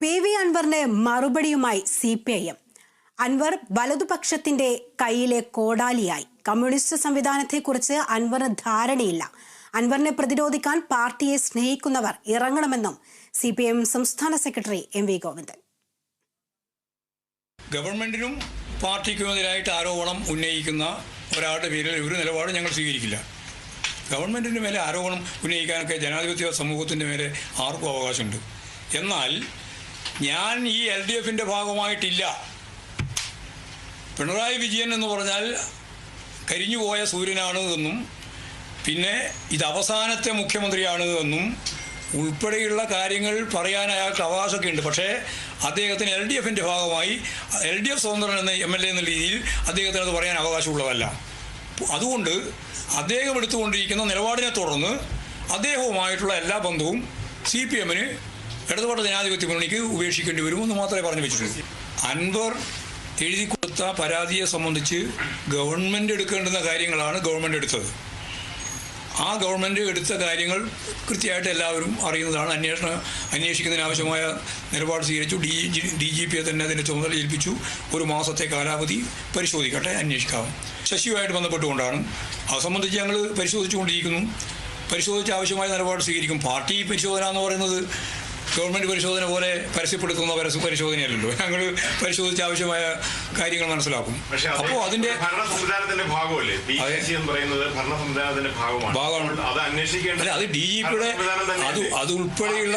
P V അൻവറിന് മറുപടിയുമായി C P I M. Anvar വലതുപക്ഷത്തിന്റെ കയ്യിലെ കോടാലിയായി. കമ്മ്യൂണിസ്റ്റ് സംവിധാനത്തെക്കുറിച്ച് അൻവറിന് ധാരണയില്ല. അൻവറിനെ പ്രതിരോധിക്കാൻ പാർട്ടിയെ സ്നേഹിക്കുന്നവർ ഇറങ്ങണമെന്നും സി പി എം സംസ്ഥാന സെക്രട്ടറി എം വി ഗോവിന്ദൻ. ഗവൺമെന്റിനും പാർട്ടിക്കുമെതിരായിട്ട് ആരോപണം ഉന്നയിക്കുന്ന ഒരാളുടെ പേരിൽ ഒരു നിലപാട് ഞങ്ങൾ സ്വീകരിക്കില്ല. ഗവൺമെന്റിന്റെ മേലെ ആരോപണം ഉന്നയിക്കാനൊക്കെ ജനാധിപത്യ സമൂഹത്തിന്റെ മേലെ ആർക്കും അവകാശമുണ്ട്. എന്നാൽ ഞാൻ ഈ എൽ ഡി എഫിന്റെ ഭാഗമായിട്ടില്ല. പിണറായി വിജയൻ എന്ന് പറഞ്ഞാൽ കരിഞ്ഞുപോയ സൂര്യനാണ് എന്നും പിന്നെ ഇത് അവസാനത്തെ മുഖ്യമന്ത്രിയാണ് എന്നും ഉൾപ്പെടെയുള്ള കാര്യങ്ങൾ പറയാൻ അയാൾക്ക് അവകാശമൊക്കെ ഉണ്ട്. പക്ഷേ അദ്ദേഹത്തിന് എൽ ഡി എഫിന്റെ ഭാഗമായി എൽ ഡി എഫ് സ്വതന്ത്രൻ എന്ന എം എൽ എ എന്ന രീതിയിൽ അദ്ദേഹത്തിന് അത് പറയാൻ അവകാശമുള്ളതല്ല. അതുകൊണ്ട് അദ്ദേഹം എടുത്തുകൊണ്ടിരിക്കുന്ന നിലപാടിനെ തുടർന്ന് അദ്ദേഹവുമായിട്ടുള്ള എല്ലാ ബന്ധവും സി പി എമ്മിന് ഇടതുപക്ഷ ജനാധിപത്യ മുന്നണിക്ക് ഉപേക്ഷിക്കേണ്ടി വരുമെന്ന് മാത്രമേ പറഞ്ഞു വെച്ചിട്ടുള്ളൂ. അൻവർ എഴുതി കൊടുത്ത പരാതിയെ സംബന്ധിച്ച് ഗവൺമെന്റ് എടുക്കേണ്ടുന്ന കാര്യങ്ങളാണ് ഗവൺമെന്റ് എടുത്തത്. ആ ഗവൺമെന്റ് എടുത്ത കാര്യങ്ങൾ കൃത്യമായിട്ട് എല്ലാവരും അറിയുന്നതാണ്. അന്വേഷണം അന്വേഷിക്കുന്നതിന് ആവശ്യമായ നിലപാട് സ്വീകരിച്ചു. ഡി ഡി ജി പിയെ തന്നെ അതിന്റെ ചുമതല ഏൽപ്പിച്ചു. ഒരു മാസത്തെ കാലാവധി പരിശോധിക്കട്ടെ അന്വേഷിക്കാം. ശശിയുമായിട്ട് ബന്ധപ്പെട്ടുകൊണ്ടാണ്. അത് സംബന്ധിച്ച് ഞങ്ങൾ പരിശോധിച്ചുകൊണ്ടിരിക്കുന്നു. പരിശോധിച്ച് ആവശ്യമായ നിലപാട് സ്വീകരിക്കും. പാർട്ടി പരിശോധന എന്ന് പറയുന്നത് ഗവൺമെന്റ് പരിശോധന പോലെ പരസ്യപ്പെടുത്തുന്ന പരസ്യ പരിശോധനയല്ലല്ലോ ഞങ്ങൾ പരിശോധിച്ച ആവശ്യമായ കാര്യങ്ങൾ മനസ്സിലാക്കും. അപ്പോ അതിന്റെ ഭാഗമല്ലേ? ഭാഗമാണ്. അത് അന്വേഷിക്കേണ്ട അല്ല അത് ഡി ജി പിയുടെ അത് അത് ഉൾപ്പെടെയുള്ള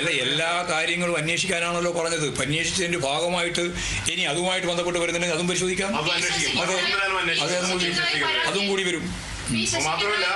അല്ല എല്ലാ കാര്യങ്ങളും അന്വേഷിക്കാനാണല്ലോ പറഞ്ഞത്. അന്വേഷിച്ചതിന്റെ ഭാഗമായിട്ട് ഇനി അതുമായിട്ട് ബന്ധപ്പെട്ട് വരുന്നുണ്ടെങ്കിൽ അതും പരിശോധിക്കാം. അതും കൂടി അതും കൂടി വരും. മാത്രമല്ല,